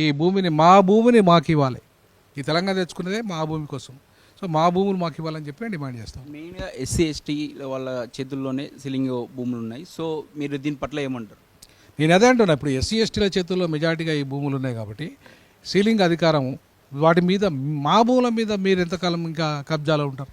ఈ భూమిని మా భూమిని మాకు ఇవ్వాలి. ఈ తెలంగాణ తెచ్చుకున్నదే మా భూమి కోసం. సో మా భూములు మాకు ఇవ్వాలని చెప్పి డిమాండ్ చేస్తాం మెయిన్గా ఎస్సీ ఎస్టీ వాళ్ళ చేతుల్లోనే సీలింగ్ భూములు ఉన్నాయి. సో మీరు దీని పట్ల ఏమంటారు? నేను అదే అంటున్నా. ఇప్పుడు ఎస్సీ ఎస్టీల చేతుల్లో మెజారిటీగా ఈ భూములు ఉన్నాయి కాబట్టి సీలింగ్ అధికారం వాటి మీద మా భూముల మీద మీరు ఎంతకాలం ఇంకా కబ్జాలో ఉంటారు?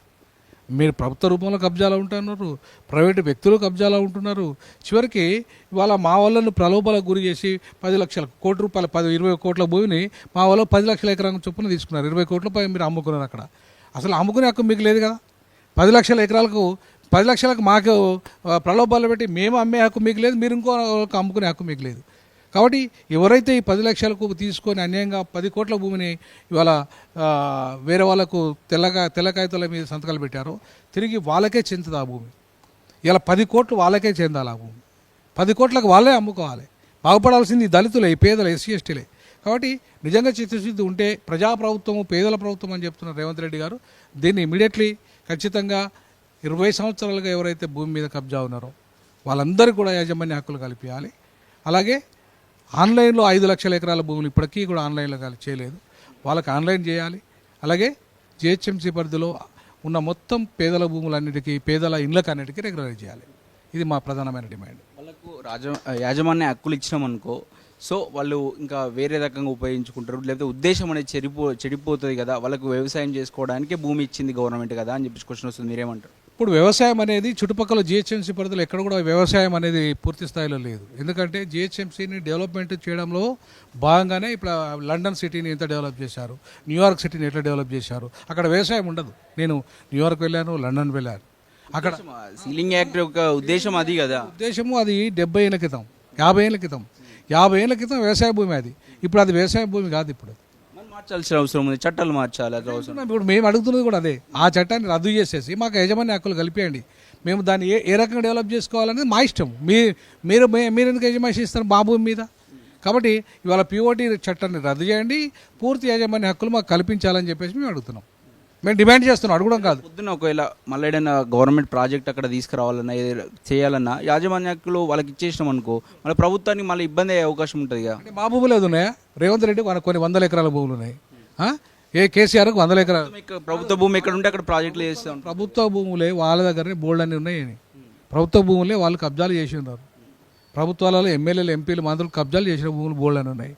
మీరు ప్రభుత్వ రూపంలో కబ్జాలో ఉంటున్నారు ప్రైవేటు వ్యక్తులు కబ్జాలో ఉంటున్నారు. చివరికి ఇవాళ మా వాళ్ళను ప్రలోభాలకు గురి చేసి పది లక్షల కోటి రూపాయల పది ఇరవై కోట్ల భూమిని మా వాళ్ళు పది లక్షల ఎకరాల చొప్పున తీసుకున్నారు. ఇరవై కోట్ల పై మీరు అమ్ముకున్నారు అక్కడ. అసలు అమ్ముకునే హక్కు మీకు లేదు కదా పది లక్షల ఎకరాలకు పది లక్షలకు మాకు ప్రలోభాలు పెట్టి మేము అమ్మే హక్కు మీకు లేదు మీరు ఇంకో వాళ్ళకి అమ్ముకునే హక్కు మీకు లేదు. కాబట్టి ఎవరైతే ఈ పది లక్షలకు తీసుకొని అన్యాయంగా పది కోట్ల భూమిని ఇవాళ వేరే వాళ్ళకు తెల్లగా తెల్ల కాగితాల మీద సంతకాలు పెట్టారో తిరిగి వాళ్ళకే చెందుతుంది ఆ భూమి. ఇలా పది కోట్లు వాళ్ళకే చెందాలి ఆ భూమి. పది కోట్లకు వాళ్ళే అమ్ముకోవాలి. బాగుపడాల్సింది దళితులే ఈ పేదలు ఎస్సీ ఎస్టీలే. కాబట్టి నిజంగా చిత్తశుద్ధి ఉంటే ప్రజాప్రభుత్వం పేదల ప్రభుత్వం అని చెప్తున్న రేవంత్ రెడ్డి గారు దీన్ని ఇమీడియట్లీ ఖచ్చితంగా ఇరవై సంవత్సరాలుగా ఎవరైతే భూమి మీద కబ్జా ఉన్నారో వాళ్ళందరూ కూడా యాజమాన్య హక్కులు కల్పించాలి. అలాగే ఆన్లైన్లో ఐదు లక్షల ఎకరాల భూములు ఇప్పటికీ కూడా ఆన్లైన్లో చేయలేదు. వాళ్ళకి ఆన్లైన్ చేయాలి. అలాగే జిహెచ్ఎంసీ పరిధిలో ఉన్న మొత్తం పేదల భూములన్నిటికీ పేదల ఇళ్ళకి అన్నిటికీ రెగ్యులరైజ్ చేయాలి. ఇది మా ప్రధానమైన డిమాండ్. వాళ్ళకు రాజ యాజమాన్య హక్కులు ఇచ్చినాం అనుకో సో వాళ్ళు ఇంకా వేరే రకంగా ఉపయోగించుకుంటారు. లేకపోతే ఉద్దేశం అనేది చెడిపో చెడిపోతుంది కదా. వాళ్ళకు వ్యవసాయం చేసుకోవడానికి భూమి ఇచ్చింది గవర్నమెంట్ కదా అని చెప్పి క్వశ్చన్ వస్తుంది. మీరేమంటారు? ఇప్పుడు వ్యవసాయం అనేది చుట్టుపక్కల జిహెచ్ఎంసీ పరిధిలో ఎక్కడ కూడా వ్యవసాయం అనేది పూర్తి స్థాయిలో లేదు. ఎందుకంటే జిహెచ్ఎంసీని డెవలప్మెంట్ చేయడంలో భాగంగానే ఇప్పుడు లండన్ సిటీని ఎంత డెవలప్ చేశారు న్యూయార్క్ సిటీని ఎట్లా డెవలప్ చేశారు అక్కడ వ్యవసాయం ఉండదు. నేను న్యూయార్క్ వెళ్ళాను లండన్ వెళ్ళాను. అక్కడ సీలింగ్ యాక్ట్ యొక్క ఉద్దేశం అది కదా. ఉద్దేశము అది డెబ్బై ఏళ్ళ క్రితం యాభై ఏళ్ళ క్రితం. యాభై ఏళ్ళ క్రితం వ్యవసాయ భూమి అది. ఇప్పుడు అది వ్యవసాయ భూమి కాదు ఇప్పుడు. మార్చాల్సిన అవసరం ఉంది చట్టాలు మార్చాలి అది అవసరం. ఇప్పుడు మేము అడుగుతున్నది కూడా అదే. ఆ చట్టాన్ని రద్దు చేసేసి మాకు యజమాని హక్కులు కలిపేయండి. మేము దాన్ని ఏ ఏ రకంగా డెవలప్ చేసుకోవాలనేది మా ఇష్టం. మీ మీరు మీరు ఎందుకు యజమాని ఇస్తారు బాబు మీద? కాబట్టి ఇవాళ పిఓటీ చట్టాన్ని రద్దు చేయండి పూర్తి యాజమాన్య హక్కులు మాకు కల్పించాలని చెప్పేసి మేము అడుగుతున్నాం. మేము డిమాండ్ చేస్తున్నాం అడగడం కాదు. పొద్దున్న ఒకవేళ మళ్ళీ ఏదైనా గవర్నమెంట్ ప్రాజెక్ట్ అక్కడ తీసుకురావాలన్నా చేయాలన్నా యాజమాన్య హక్కులు వాళ్ళకి ఇచ్చేసినాం అనుకో మళ్ళీ ప్రభుత్వానికి మళ్ళీ ఇబ్బంది అయ్యే అవకాశం ఉంటుంది కదా మా భూములు ఏది ఉన్నాయా? రేవంత్ రెడ్డి కొన్ని వందల ఎకరాల భూములు ఉన్నాయి? ఏ కేసీఆర్కి వందల ఎకరాలు? ప్రభుత్వ భూమి ఎక్కడ ఉంటే అక్కడ ప్రాజెక్టులు చేస్తాం ప్రభుత్వ భూములే వాళ్ళ దగ్గరనే బోల్డ్ అని ఉన్నాయి ప్రభుత్వ భూములే వాళ్ళు కబ్జాలు చేసి ఉన్నారు. ప్రభుత్వాలలో ఎమ్మెల్యేలు ఎంపీలు మంత్రులు కబ్జాలు చేసిన భూములు బోల్డ్ అని ఉన్నాయి.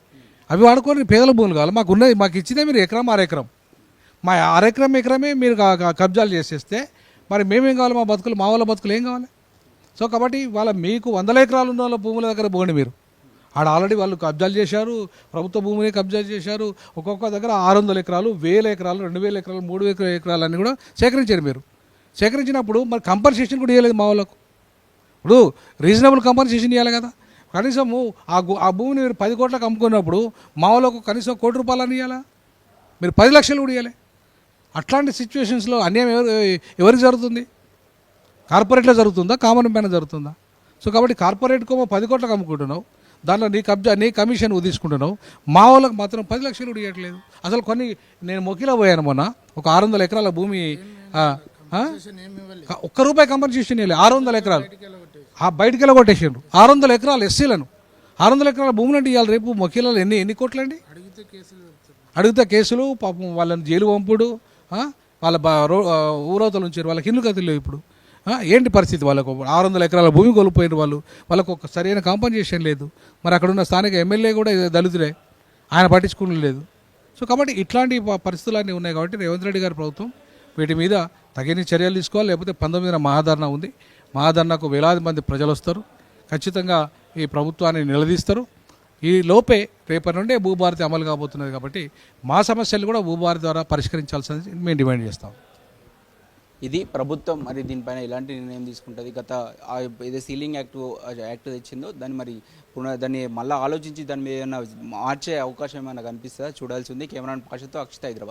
అవి వాడుకొని పేదల భూములు కావాలి. మాకు ఉన్నది మాకు ఇచ్చిందే మీరు ఎకరం అరెకరం. మా అరెకరం ఎకరమే మీరు కబ్జాలు చేసేస్తే మరి మేమేం కావాలి మా బతుకులు మా వాళ్ళ బతుకులు ఏం కావాలి? సో కాబట్టి వాళ్ళ మీకు వందల ఎకరాలు ఉన్న వాళ్ళ భూముల దగ్గర పోండి మీరు. ఆడ ఆల్రెడీ వాళ్ళు కబ్జాలు చేశారు ప్రభుత్వ భూమిని కబ్జాలు చేశారు ఒక్కొక్క దగ్గర ఆరు వందల ఎకరాలు వేల ఎకరాలు రెండు వేల ఎకరాలు మూడు వేల ఎకరాలు అన్నీ కూడా సేకరించారు మీరు. సేకరించినప్పుడు మరి కంపన్సేషన్ కూడా ఇవ్వలేదు మా వాళ్ళకు. ఇప్పుడు రీజనబుల్ కంపన్సేషన్ ఇవ్వాలి కదా. కనీసము ఆ ఆ భూమిని మీరు పది కోట్లకు అమ్ముకున్నప్పుడు మా వాళ్ళకు కనీసం కోటి రూపాయలని ఇవ్వాలా మీరు పది లక్షలు కూడా ఇవ్వాలి అట్లాంటి సిచ్యువేషన్స్లో అన్యాయం ఎవరు ఎవరికి జరుగుతుంది? కార్పొరేట్లో జరుగుతుందా? కామన్ పైన జరుగుతుందా? సో కాబట్టి కార్పొరేట్కో పది కోట్లకు అమ్ముకుంటున్నావు. దాంట్లో నీ కబ్జా నీ కమిషన్ తీసుకుంటున్నావు. మా వాళ్ళకి మాత్రం పది లక్షలు ఇవ్వట్లేదు అసలు కొన్ని నేను మొక్కిలో పోయాను మొన్న ఒక ఆరు వందల ఎకరాల భూమి ఒక్క రూపాయి కంపన్సేషన్ ఇవ్వలేదు ఆరు వందల ఎకరాలు. ఆ బయటికి వెళ్ళ కొట్టేసిండ్రు. ఆరు వందల ఎకరాలు ఎస్సీలను. ఆరు వందల ఎకరాల భూములు అంటే ఇవాళ రేపు మొక్కిలలో ఎన్ని ఎన్ని కోట్లండి అడిగితే కేసులు పాపం వాళ్ళని జైలు పంపుడు? వాళ్ళ బా రో వాళ్ళకి ఇల్లు కదిలేవు ఇప్పుడు. ఏంటి పరిస్థితి వాళ్ళకు? ఆరు వందల ఎకరాల భూమి కోల్పోయిన వాళ్ళు. వాళ్ళకు ఒక సరైన కాంపన్సేషన్ లేదు. మరి అక్కడ ఉన్న స్థానిక ఎమ్మెల్యే కూడా దళితులే ఆయన పట్టించుకుని లేదు. సో కాబట్టి ఇట్లాంటి పరిస్థితులన్నీ ఉన్నాయి కాబట్టి రేవంత్ రెడ్డి గారి ప్రభుత్వం వీటి మీద తగిన చర్యలు తీసుకోవాలి. లేకపోతే పంతొమ్మిదిన మహాధరణ ఉంది. మహాధరణకు వేలాది మంది ప్రజలు వస్తారు. ఖచ్చితంగా ఈ ప్రభుత్వాన్ని నిలదీస్తారు. ఈ లోపే రేపటి నుండే భూభారతి అమలు కాబోతున్నది కాబట్టి మా సమస్యలు కూడా భూభారతి ద్వారా పరిష్కరించాల్సింది మేము డిమాండ్ చేస్తాం. ఇది ప్రభుత్వం మరి దీనిపైన ఎలాంటి నిర్ణయం తీసుకుంటుంది? గత ఆ ఏదో సీలింగ్ యాక్ట్ యాక్ట్ తెచ్చిందో దాన్ని మరి పునః దాన్ని మళ్ళీ ఆలోచించి దాని మీద ఏమైనా మార్చే అవకాశం ఏమైనా కనిపిస్తుందా? చూడాల్సి ఉంది. కెమెరాన్ పాషతో అక్షిత హైదరాబాద్.